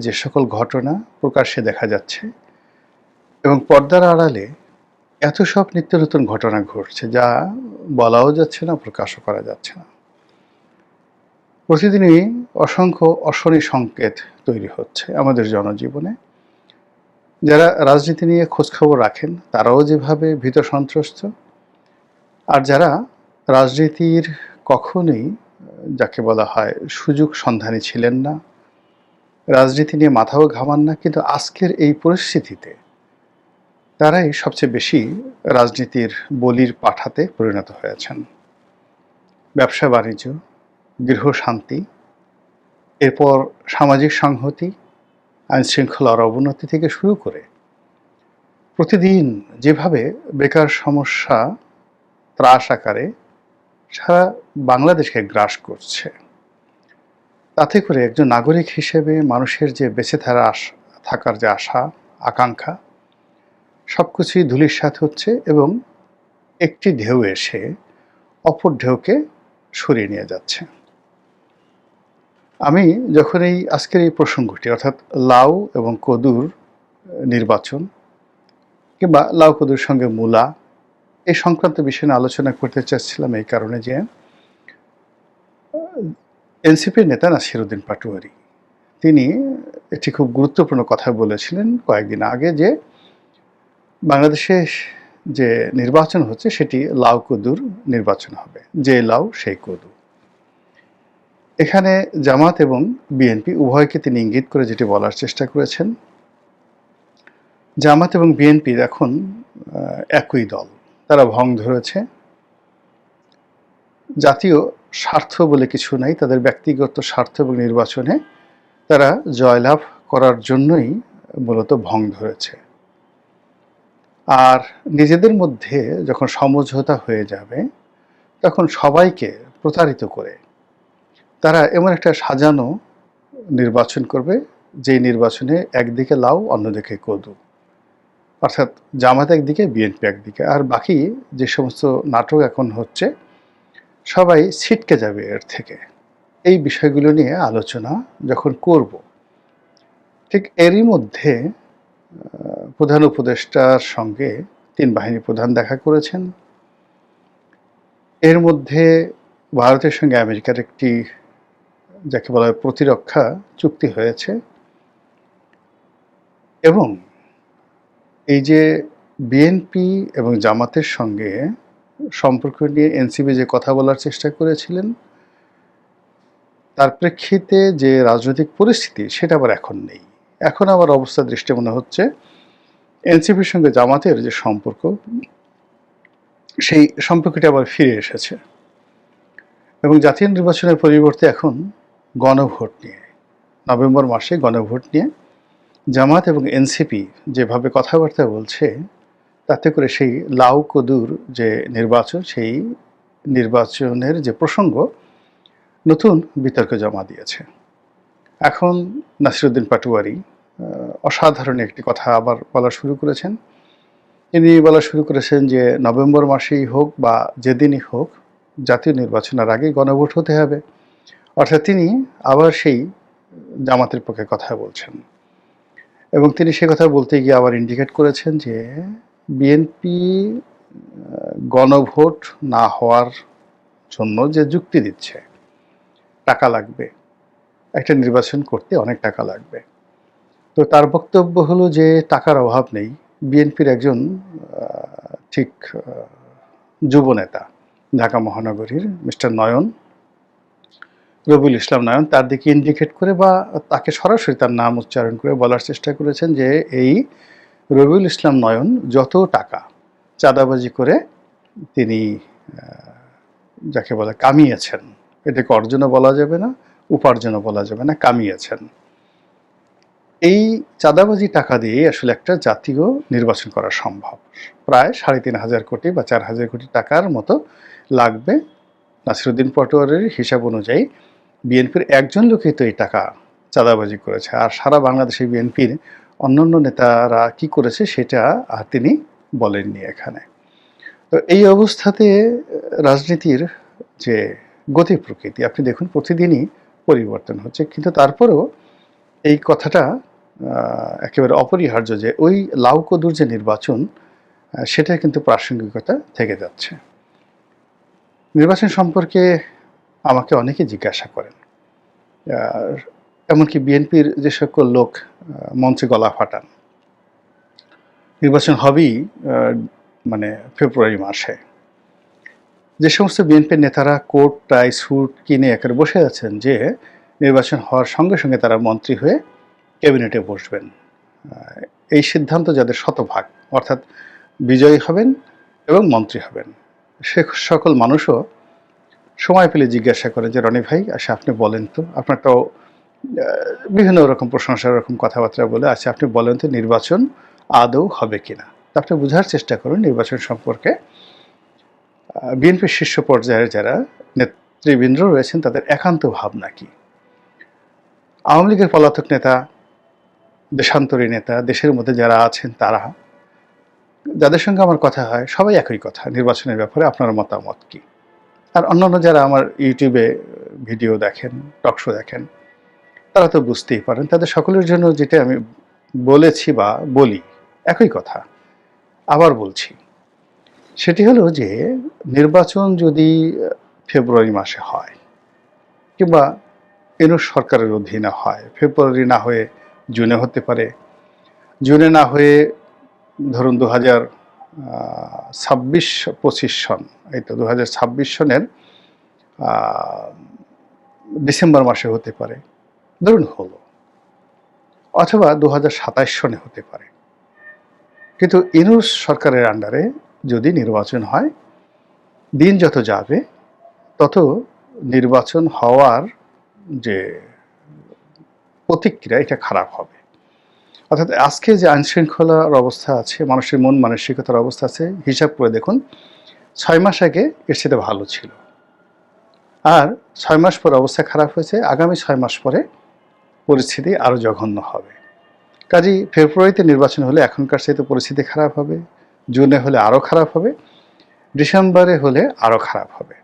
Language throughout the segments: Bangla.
যে সকল ঘটনা প্রকাশ্যে দেখা যাচ্ছে এবং পর্দার আড়ালে এত সব নিত্য নতুন ঘটনা ঘটছে যা বলাও যাচ্ছে না, প্রকাশও করা যাচ্ছে না। প্রতিদিনই অসংখ্য অশনি সংকেত তৈরি হচ্ছে আমাদের জনজীবনে। যারা রাজনীতি নিয়ে খোঁজখবর রাখেন, তারাও যেভাবে ভীত সন্ত্রস্ত। আর যারা রাজনীতির কখনোই, যাকে বলা হয়, সুযোগ সন্ধানী ছিলেন না রাজনীতি নিয়ে মাথাও ঘামান না, কিন্তু আজকের এই পরিস্থিতিতে তারাই সবচেয়ে বেশি রাজনীতির বলির পাঠাতে পরিণত হয়েছেন। ব্যবসা, বাণিজ্য, গৃহ শান্তি, এরপর সামাজিক সংহতি, আইন শৃঙ্খলার অবনতি থেকে শুরু করে প্রতিদিন যেভাবে বেকার সমস্যা, ত্রাস আকারে সারা বাংলাদেশকে গ্রাস করছে। তাতে করে একজন নাগরিক হিসেবে মানুষের যে বেঁচে থাকার আশা, থাকার যে আশা, আকাঙ্ক্ষা সব কিছুই ধুলির সাথে হচ্ছে এবং একটি ঢেউ এসে অপর ঢেউকে সরিয়ে নিয়ে যাচ্ছে। আমি যখন এই আজকের এই প্রসঙ্গটি, অর্থাৎ লাউ এবং কদুর নির্বাচন কিংবা লাউ কদুর সঙ্গে মূলা এই সংক্রান্ত বিষয় আলোচনা করতে চাচ্ছিলাম এই কারণে যে এনসিপির নেতা নাসিরুদ্দিন পাটোয়ারি। তিনি একটি খুব গুরুত্বপূর্ণ কথা বলেছিলেন কয়েকদিন আগে যে বাংলাদেশে যে নির্বাচন হচ্ছে, সেটি লাউ কদুর নির্বাচন হবে। যে লাউ, সেই কদু। এখানে জামাত এবং বিএনপি উভয়কে তিনি ইঙ্গিত করে যেটি বলার চেষ্টা করেছেন। জামাত এবং বিএনপির এখন একই দল। তারা ভং ধরেছে। জাতীয় স্বার্থ বলে কিছু নাই, তাদের ব্যক্তিগত স্বার্থ এবং নির্বাচনে তারা জয়লাভ করার জন্যই মূলত ভং ধরেছে আর নিজেদের মধ্যে যখন সমঝোতা হয়ে যাবে, তখন সবাইকে প্রতারিত করে তারা এমন একটা সাজানো নির্বাচন করবে যে নির্বাচনে একদিকে লাউ, অন্যদিকে কদু। অর্থাৎ জামাত একদিকে, বিএনপি একদিকে, আর বাকি যে সমস্ত নাটক এখন হচ্ছে সবাই ছিটকে যাবে এর থেকে। এই বিষয়গুলো নিয়ে আলোচনা যখন করব, ঠিক এরই মধ্যে প্রধান উপদেষ্টার সঙ্গে তিন বাহিনী প্রধান দেখা করেছেন। এর মধ্যে ভারতের সঙ্গে আমেরিকার একটি, যাকে বলা হয় প্রতিরক্ষা চুক্তি হয়েছে। এবং এই যে বিএনপি এবং জামাতের সঙ্গে সম্পর্ক নিয়ে এনসিবি যে কথা বলার চেষ্টা করেছিলেন, তার প্রেক্ষিতে যে রাজনৈতিক পরিস্থিতি সেটা আবার এখন নেই। এখন আবার অবস্থা দৃষ্টি মনে হচ্ছে এনসিপির সঙ্গে জামাতের যে সম্পর্ক, সেই সম্পর্কটি আবার ফিরে এসেছে। এবং জাতীয় নির্বাচনের পরিবর্তে এখন গণভোট নিয়ে, নভেম্বর মাসে গণভোট নিয়ে জামাত এবং এনসিপি যেভাবে কথাবার্তা বলছে তাতে করে সেই লাউ কদুর যে নির্বাচন, সেই নির্বাচনের যে প্রসঙ্গ নতুন বিতর্ক জমা দিয়েছে। এখন নাসিরুদ্দিন পাটুয়ারি অসাধারণ একটি কথা আবার বলা শুরু করেছেন। তিনি বলা শুরু করেছেন যে নভেম্বর মাসেই হোক বা যেদিনই হোক জাতীয় নির্বাচনের আগে গণভোট হতে হবে। অর্থাৎ তিনি আবার সেই জামাতের পক্ষে কথা বলছেন। এবং তিনি সে কথা বলতে গিয়ে আবার ইন্ডিকেট করেছেন যে বিএনপি গণভোট না হওয়ার জন্য যে যুক্তি দিচ্ছে, টাকা লাগবে। একটা নির্বাচন করতে অনেক টাকা লাগবে। তো তার বক্তব্য হলো যে টাকার অভাব নেই। বিএনপির একজন ঠিক যুব নেতা, ঢাকা মহানগরীর মিস্টার নয়ন, রবিউল ইসলাম নয়ন, তার দিকে ইন্ডিকেট করে বা তাকে সরাসরি তার নাম উচ্চারণ করে বলার চেষ্টা করেছেন যে এই রবিউল ইসলাম নয়ন যত টাকা চাঁদাবাজি করে তিনি যাকে বলে কামিয়েছেন। এটাকে অর্জনও বলা যাবে না, উপার্জনও বলা যাবে না, কামিয়েছেন। এই চাঁদাবাজি টাকা দিয়ে আসলে একটা জাতীয় নির্বাচন করা সম্ভব। প্রায় সাড়ে তিন হাজার কোটি বা চার হাজার কোটি টাকার মতো লাগবে নাসিরুদ্দিন পটোয়ারের হিসাব অনুযায়ী। বিএনপির একজন লোকই তো এই টাকা চাঁদাবাজি করেছে। আর সারা বাংলাদেশে বিএনপির অন্যান্য নেতারা কি করেছে সেটা তিনি বলেননি এখানে। তো এই অবস্থাতে রাজনীতির যে গতি প্রকৃতি, আপনি দেখুন প্রতিদিনই পরিবর্তন হচ্ছে। কিন্তু তারপরেও এই কথাটা একেবারে অপরিহার্য যে ওই লাউকদুর যে নির্বাচন সেটা কিন্তু প্রাসঙ্গিকতা থেকে যাচ্ছে। নির্বাচন সম্পর্কে আমাকে অনেকে জিজ্ঞাসা করেন। এমনকি বিএনপির যে সকল লোক মঞ্চে গলা ফাটান। নির্বাচন হবেই মানে ফেব্রুয়ারি মাসে। যে সমস্ত বিএনপির নেতারা কোট, টাই, স্যুট কিনে একেবারে বসে আছেন যে, নির্বাচন হওয়ার সঙ্গে সঙ্গে তারা মন্ত্রী হয়ে ক্যাবিনেটে বসবেন। এই সিদ্ধান্ত যাদের শতভাগ, অর্থাৎ বিজয়ী হবেন এবং মন্ত্রী হবেন। সে সকল মানুষও সময় পেলে জিজ্ঞাসা করেন যে, রনি ভাই আসে আপনি বলেন তো আপনার তো বিভিন্ন রকম প্রশংসার রকম কথাবার্তা বলে আচ্ছা আপনি বলেন তো নির্বাচন আদৌ হবে কিনা? আপনি বোঝার চেষ্টা করুন নির্বাচন সম্পর্কে। বিএনপির শীর্ষ পর্যায়ের যারা নেতৃবৃন্দ রয়েছেন, তাদের একান্ত ভাবনা কি? আওয়ামী লীগের পলাতক নেতা, দেশান্তরী নেতা, দেশের মধ্যে যারা আছেন তারা, যাদের সঙ্গে আমার কথা হয়, সবাই একই কথা, নির্বাচনের ব্যাপারে আপনার মতামত কি? আর অন্যান্য যারা আমার ইউটিউবে ভিডিও দেখেন টকশো দেখেন তারা তো বুঝতেই পারেন, তাদের সকলের জন্য যেটা আমি বলেছি বা বলি, একই কথা। আবার বলছি, সেটি হলো যে নির্বাচন যদি ফেব্রুয়ারি মাসে হয় কিংবা এনু সরকারের অধীনে হয়, ফেব্রুয়ারি না হয়ে জুনে হতে পারে, জুনে না হয়ে ধরুন দু হাজার ছাব্বিশ, পঁচিশ সন, এই তো দু হাজার ছাব্বিশ সনের ডিসেম্বর মাসে হতে পারে। ধরুন হলো, অথবা দু হাজার সাতাশ সনে হতে পারে। কিন্তু ইনুস সরকারের আন্ডারে যদি নির্বাচন হয়, দিন যত যাবে, তত নির্বাচন হওয়ার যে প্রতিক্রিয়া, এটা খারাপ হবে। অর্থাৎ আজকে যে আইনশৃঙ্খলার অবস্থা আছে, মানুষের মন মানসিকতার অবস্থা আছে, হিসাব করে দেখুন, ছয় মাস আগে এর সাথে ভালো ছিল। আর ছয় মাস পর অবস্থা খারাপ হয়েছে, আগামী ছয় মাস পরে পরিস্থিতি আরও জঘন্য হবে। কাজেই ফেব্রুয়ারিতে নির্বাচন হলে এখনকার চাইতে পরিস্থিতি খারাপ হবে, জুনে হলে আরও খারাপ হবে, ডিসেম্বরে হলে আরও খারাপ হবে।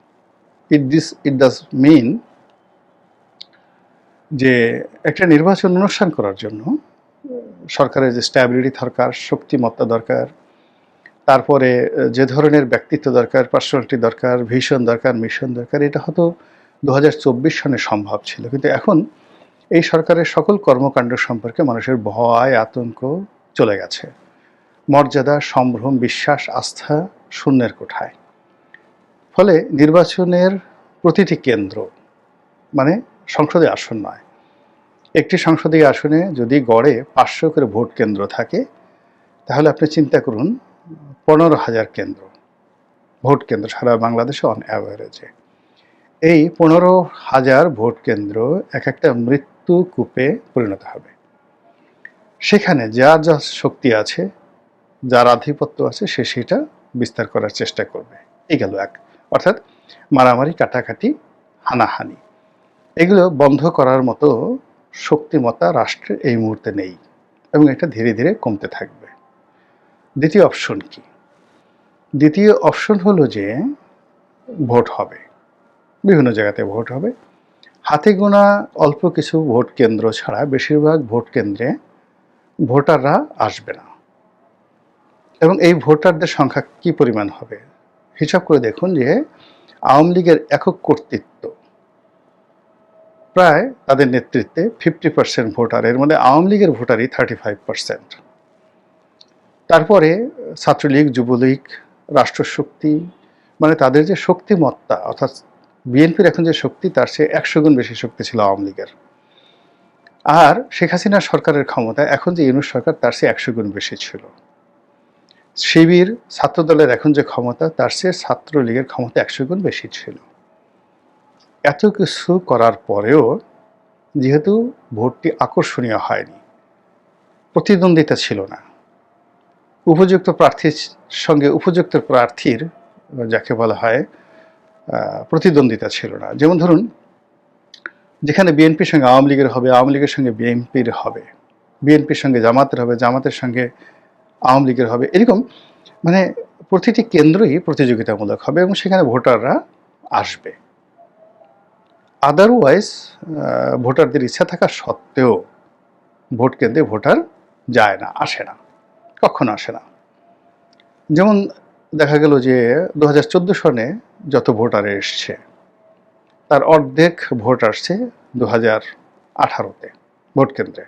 ইট দিস ইট ডাজ মিন যে একটা নির্বাচন অনুষ্ঠান করার জন্য সরকারের যে স্ট্যাবিলিটি দরকার, শক্তিমত্তা দরকার, তারপরে যে ধরনের ব্যক্তিত্ব দরকার পার্সোনালিটি দরকার ভিশন দরকার মিশন দরকার, এটা হয়তো দু হাজার চব্বিশ সনে সম্ভব ছিল। কিন্তু এখন এই সরকারের সকল কর্মকাণ্ড সম্পর্কে মানুষের ভয়, আতঙ্ক চলে গেছে। মর্যাদা, সম্ভ্রম, বিশ্বাস, আস্থা শূন্যের কোঠায়। ফলে নির্বাচনের প্রতিটি কেন্দ্র মানে সংসদে আসন নয়, একটি সংসদীয় আসনে যদি গড়ে পাঁচশো করে ভোট কেন্দ্র থাকে, তাহলে আপনি চিন্তা করুন, পনেরো হাজার কেন্দ্র, ভোট কেন্দ্র সারা বাংলাদেশে অন অ্যাভারেজে এই পনেরো হাজার ভোট কেন্দ্র এক একটা মৃত্যু কূপে পরিণত হবে। সেখানে যার যা শক্তি আছে, যার আধিপত্য আছে, সে সেটা বিস্তার করার চেষ্টা করবে। এই গেল এক। অর্থাৎ মারামারি, কাটাকাটি, হানাহানি। এগুলো বন্ধ করার মতো শক্তিমত্তা রাষ্ট্রে এই মুহূর্তে নেই এবং এটা ধীরে ধীরে কমতে থাকবে। দ্বিতীয় অপশন কি? দ্বিতীয় অপশন হলো যে, ভোট হবে। বিভিন্ন জায়গাতে ভোট হবে। হাতে গোনা অল্প কিছু ভোট কেন্দ্র ছাড়া বেশিরভাগ ভোট কেন্দ্রে ভোটাররা আসবে না। এবং এই ভোটারদের সংখ্যা কি পরিমাণ হবে? হিসাব করে দেখুন যে আওয়ামী লীগের একক কর্তৃত্ব প্রায় তাদের নেতৃত্বে ফিফটি পার্সেন্ট ভোটার, এর মধ্যে আওয়ামী লীগের ভোটারই থার্টি ফাইভ পার্সেন্ট তারপরে ছাত্রলীগ, যুবলীগ, রাষ্ট্রশক্তি মানে তাদের যে শক্তিমত্তা, অর্থাৎ বিএনপির এখন যে শক্তি, তার সে একশো গুণ বেশি শক্তি ছিল আওয়ামী লীগের। আর শেখ হাসিনা সরকারের ক্ষমতা এখন যে ইউনুস সরকার, তার সে একশো গুণ বেশি ছিল। শিবির, ছাত্রদলের এখন যে ক্ষমতা, তার চেয়ে ছাত্রলীগের ক্ষমতা একশো গুণ বেশি ছিল। এত কিছু করার পরেও যেহেতু ভোটটি আকর্ষণীয় হয়নি, প্রতিদ্বন্দ্বিতা ছিল না। উপযুক্ত প্রার্থীর সঙ্গে উপযুক্ত প্রার্থীর, যাকে বলা হয় প্রতিদ্বন্দ্বিতা ছিল না। যেমন ধরুন, যেখানে বিএনপির সঙ্গে আওয়ামী লীগের হবে, আওয়ামী লীগের সঙ্গে বিএনপির হবে। বিএনপির সঙ্গে জামাতের হবে, জামাতের সঙ্গে আওয়ামী লীগের হবে। এরকম মানে প্রতিটি কেন্দ্রই প্রতিযোগিতামূলক হবে এবং সেখানে ভোটাররা আসবে। আদারওয়াইজ ভোটারদের ইচ্ছা থাকা সত্ত্বেও ভোট কেন্দ্রে ভোটার যায় না, আসে না, কখনো আসে না। যেমন দেখা গেল যে দু হাজার চোদ্দ সনে যত ভোটার এসছে, তার অর্ধেক ভোট আসছে দু হাজার আঠারোতে ভোট কেন্দ্রে।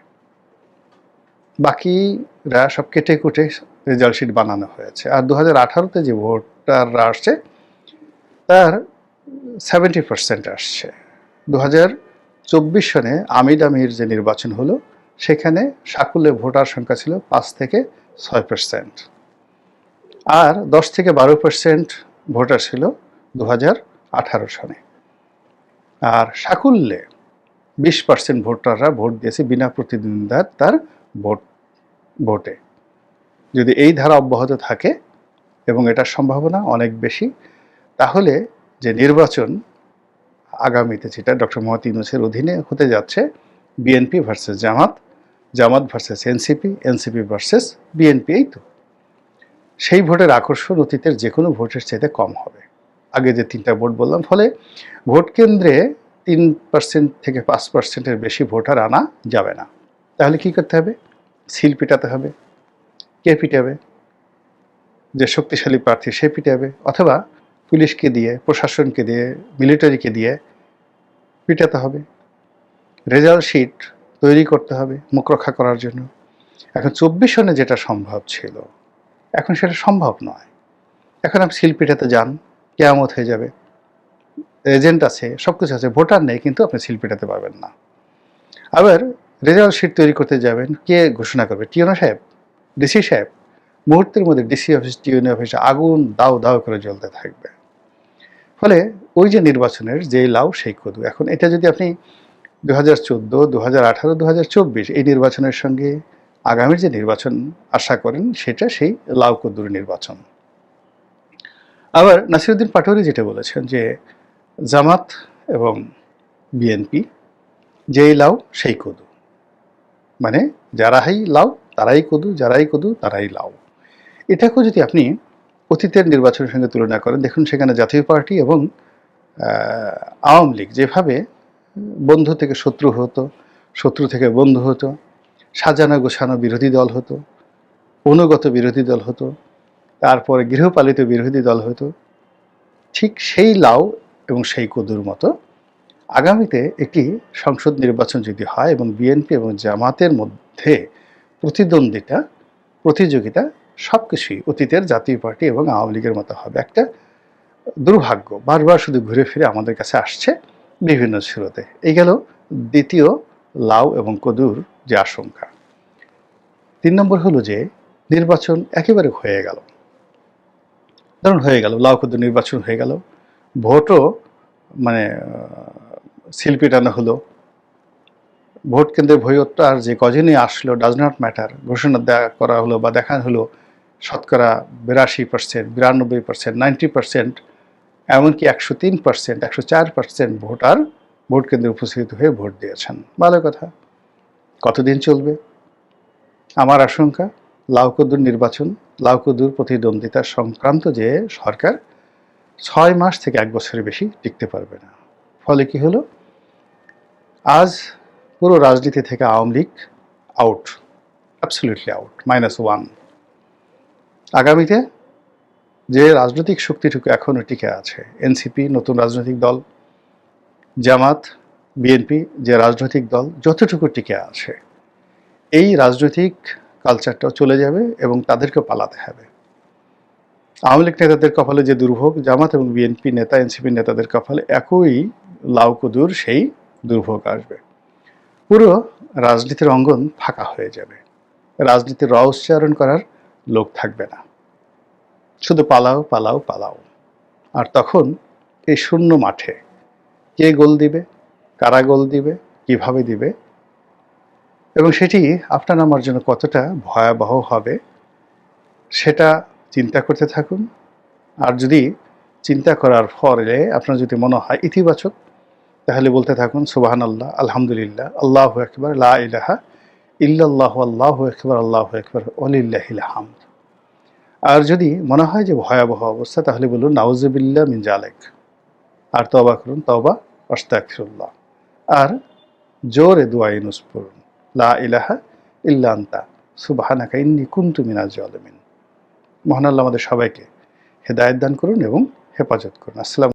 বাকিরা সব কেটে কুটে রেজাল্ট শিট বানানো হয়েছে। আর দু হাজার আঠারোতে যে ভোটাররা আসছে, তার সেভেন্টি পার্সেন্ট আসছে। দু হাজার চব্বিশ সনে আমির আমির যে নির্বাচন হলো, সেখানে সাকুল্যে ভোটার সংখ্যা ছিল পাঁচ থেকে ছয় পার্সেন্ট আর দশ থেকে বারো পার্সেন্ট ভোটার ছিল দু আঠারো সনে আর সাকুল্যে বিশ পার্সেন্ট ভোটাররা ভোট দিয়েছে বিনা প্রতিদ্বন্দ্বিতার তার ভোট, ভোটে। যদি এই ধারা অব্যাহত থাকে এবং এটার সম্ভাবনা অনেক বেশি, তাহলে যে নির্বাচন আগামীতে যেটা ডক্টর মোহাম্মদ ইউনুসের অধীনে হতে যাচ্ছে, BNP versus Jamaat Jamaat versus NCP NCP versus BNP এই তো। সেই ভোটের আকর্ষণ অতীতের যে কোনো ভোটের চাইতে কম হবে। আগে যে তিনটা ভোট বললাম, ফলে ভোট কেন্দ্রে তিন পার্সেন্ট থেকে পাঁচ পার্সেন্টের বেশি ভোটার আনা যাবে না। তাহলে কি করতে হবে? সিল পিটাতে হবে, কে পিটাবে? যে শক্তিশালী প্রার্থী সে পিটাবে, অথবা পুলিশকে দিয়ে, প্রশাসনকে দিয়ে, মিলিটারিকে দিয়ে পিটাতে হবে। রেজাল্ট শিট তৈরি করতে হবে মুখ রক্ষা করার জন্য। এখন চব্বিশ সনে যেটা সম্ভব ছিল এখন সেটা সম্ভব নয়। এখন আপনি শিল্পীটাতে যান, কেয়ামত হয়ে যাবে। এজেন্ট আছে সব কিছু আছে, ভোটার নেই, কিন্তু আপনি শিল্পীটাতে পিটাতে পারবেন না। আবার রেজাল্ট শিট তৈরি করতে যাবেন, কে ঘোষণা করবে? টিওনো সাহেব, ডিসি সাহেব, মুহূর্তের মধ্যে ডিসি অফিস টিউনি অফিসে আগুন দাও দাও করে জ্বলতে থাকবে। ফলে ওই যে নির্বাচনের যে লাউ, সেই কদু। এখন এটা যদি আপনি দু হাজার চোদ্দ দু হাজার আঠারো দু হাজার চব্বিশ এই নির্বাচনের সঙ্গে আগামীর যে নির্বাচন আশা করেন, সেটা সেই লাউ কদ্দুর নির্বাচন। আবার নাসিরুদ্দিন পাটোয়ারি যেটা বলেছেন যে, জামাত এবং বিএনপি যেই লাউ, সেই কদু। মানে যারাই লাউ, তারাই কদু, যারাই কদু, তারাই লাউ। এটাকেও যদি আপনি অতীতের নির্বাচনের সঙ্গে তুলনা করেন, দেখুন সেখানে জাতীয় পার্টি এবং আওয়ামী লীগ যেভাবে বন্ধু থেকে শত্রু হতো, শত্রু থেকে বন্ধু হতো সাজানো গোছানো বিরোধী দল হতো, অনুগত বিরোধী দল হতো, তারপরে গৃহপালিত বিরোধী দল হতো। ঠিক সেই লাউ এবং সেই কদুর মতো আগামীতে একটি সংসদ নির্বাচন যদি হয় এবং বিএনপি এবং জামাতের মধ্যে প্রতিদ্বন্দ্বিতা, প্রতিযোগিতা সব কিছুই অতীতের জাতীয় পার্টি এবং আওয়ামী লীগের মতো হবে। একটা দুর্ভাগ্য, বারবার শুধু ঘুরে ফিরে আমাদের কাছে আসছে বিভিন্ন স্রোতে। এই গেল দ্বিতীয় লাউ এবং কদুর যে আশঙ্কা। তিন নম্বর হলো যে, নির্বাচন একেবারে হয়ে গেল। ধরুন হয়ে গেল লাউ কদুর নির্বাচন হয়ে গেল, ভোটও মানে সিল পিটানো হলো। ভোট কেন্দ্রে আর যে কজনই আসলো ডাজ নট ম্যাটার ঘোষণা দেওয়া করা হলো বা দেখানো হলো, শতকরা বিরাশি পার্সেন্ট বিরানব্বই পার্সেন্ট নাইনটি পার্সেন্ট এমনকি একশো তিন পার্সেন্ট একশো চার পার্সেন্ট ভোটার ভোট কেন্দ্রে উপস্থিত হয়ে ভোট দিয়েছেন। ভালো কথা। কতদিন চলবে? আমার আশঙ্কা লাউকদুর নির্বাচন লাউকদুর প্রতিদ্বন্দ্বিতা সংক্রান্ত যে সরকার ছয় মাস থেকে এক বছরের বেশি টিকতে পারবে না। ফলে কি হলো? আজ পুরো রাজনীতি থেকে Awami League out absolutely out minus one আগামীতে যে রাজনৈতিক শক্তিটুকু এখনও টিকে আছে এনসিপি নতুন রাজনৈতিক দল, জামাত বিএনপি যে রাজনৈতিক দল যতটুকু টিকে আছে, এই রাজনৈতিক কালচারটাও চলে যাবে এবং তাদেরকে পালাতে হবে। আওয়ামী লীগ নেতাদের কপালে যে দুর্ভোগ, জামাত এবং বিএনপি নেতা, এনসিপি নেতাদের কপালে একই লাউকুদুর সেই দুর্ভোগ আসবে। পুরো রাজনীতির অঙ্গন ফাঁকা হয়ে যাবে। রাজনীতির র উচ্চারণ করার লোক থাকবে না। শুধু পালাও পালাও পালাও। আর তখন এই শূন্য মাঠে কে গোল দিবে? কারা গোল দিবে, কীভাবে দিবে? এবং সেটি আপনার আমার জন্য কতটা ভয়াবহ হবে, সেটা চিন্তা করতে থাকুন। আর যদি চিন্তা করার ফলে আপনার যদি মনে হয় ইতিবাচক, তাহলে বলতে থাকুন সুবাহান আল্লাহ আলহামদুলিল্লাহ, আল্লাহ একবার লা ইলাহা ইল্লাল্লাহ, আল্লাহ একবার আল্লাহ একবার হামদ। আর যদি মনে হয় যে ভয়াবহ অবস্থা, তাহলে বলুন নাউজুবিল্লা মিন জালেক। আর তবা করুন তবা অস্তাকফিরুল্লাহ আর জোরে দোয়াইনুস পড়ুন। লা ইলাহা ইল্লা আন্তা, সুবাহানাকা ইন্নি কুন্তু মিনাজ জালিমিন। মহান আল্লাহ আমাদের সবাইকে হেদায়ত দান করুন এবং হেফাজত করুন। আসসালাম